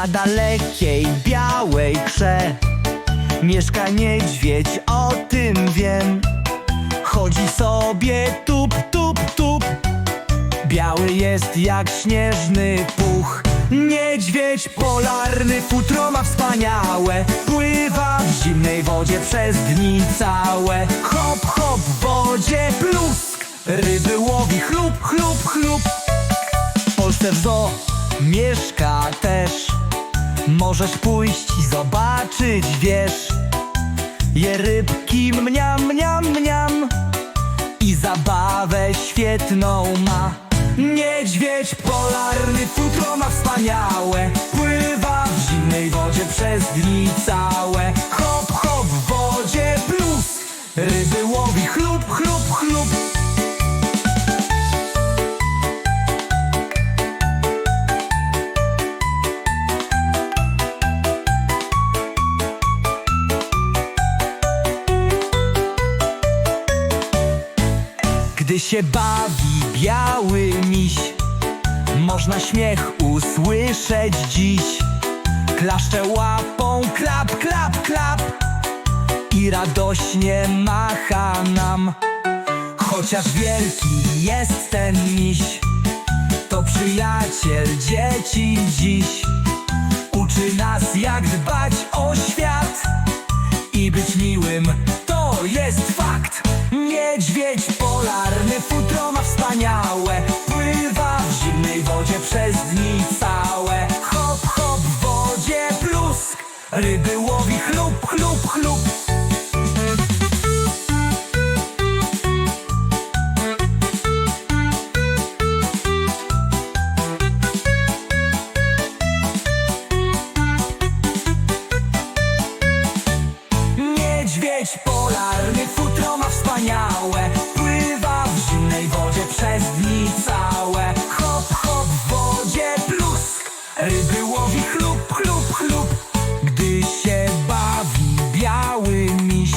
Na dalekiej białej krze Mieszka niedźwiedź, o tym wiem. Chodzi sobie tup, tup, tup. Biały jest jak śnieżny puch. Niedźwiedź polarny, futro ma wspaniałe. Pływa w zimnej wodzie przez dni całe. Hop, hop w wodzie, plusk. Ryby łowi, chlup, chlup, chlup. Polsce w zoo mieszka też Możesz pójść i zobaczyć, wiesz. Je rybki mniam, mniam, mniam. I zabawę świetną ma. Niedźwiedź polarny futro ma wspaniałe. Pływa w zimnej wodzie przez dni całe Gdy się bawi biały miś Można śmiech usłyszeć dziś. Klaszcze łapą, klap, klap, klap I radośnie macha nam. Chociaż wielki jest ten miś To przyjaciel dzieci dziś. Uczy nas jak dbać o świat i być miłym to jest fakt Niedźwiedź polarny futro ma wspaniałe. Pływa w zimnej wodzie przez dni całe. Hop, hop w wodzie plusk. Ryby łowi chlup, Niedźwiedź polarny futro ma wspaniałe. Pływa w zimnej wodzie przez dni całe. Hop, hop w wodzie plusk. Ryby łowi chlup, chlup, chlup. Gdy się bawi biały miś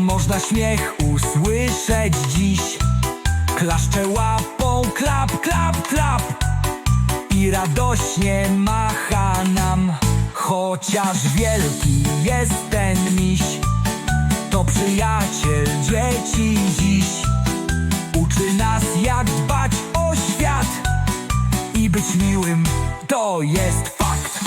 Można śmiech usłyszeć dziś. Klaszcze łapą, klap, klap, klap. I radośnie macha nam. Chociaż wielki jest ten miś To przyjaciel dzieci dziś. Uczy nas jak dbać o świat I być miłym to jest fakt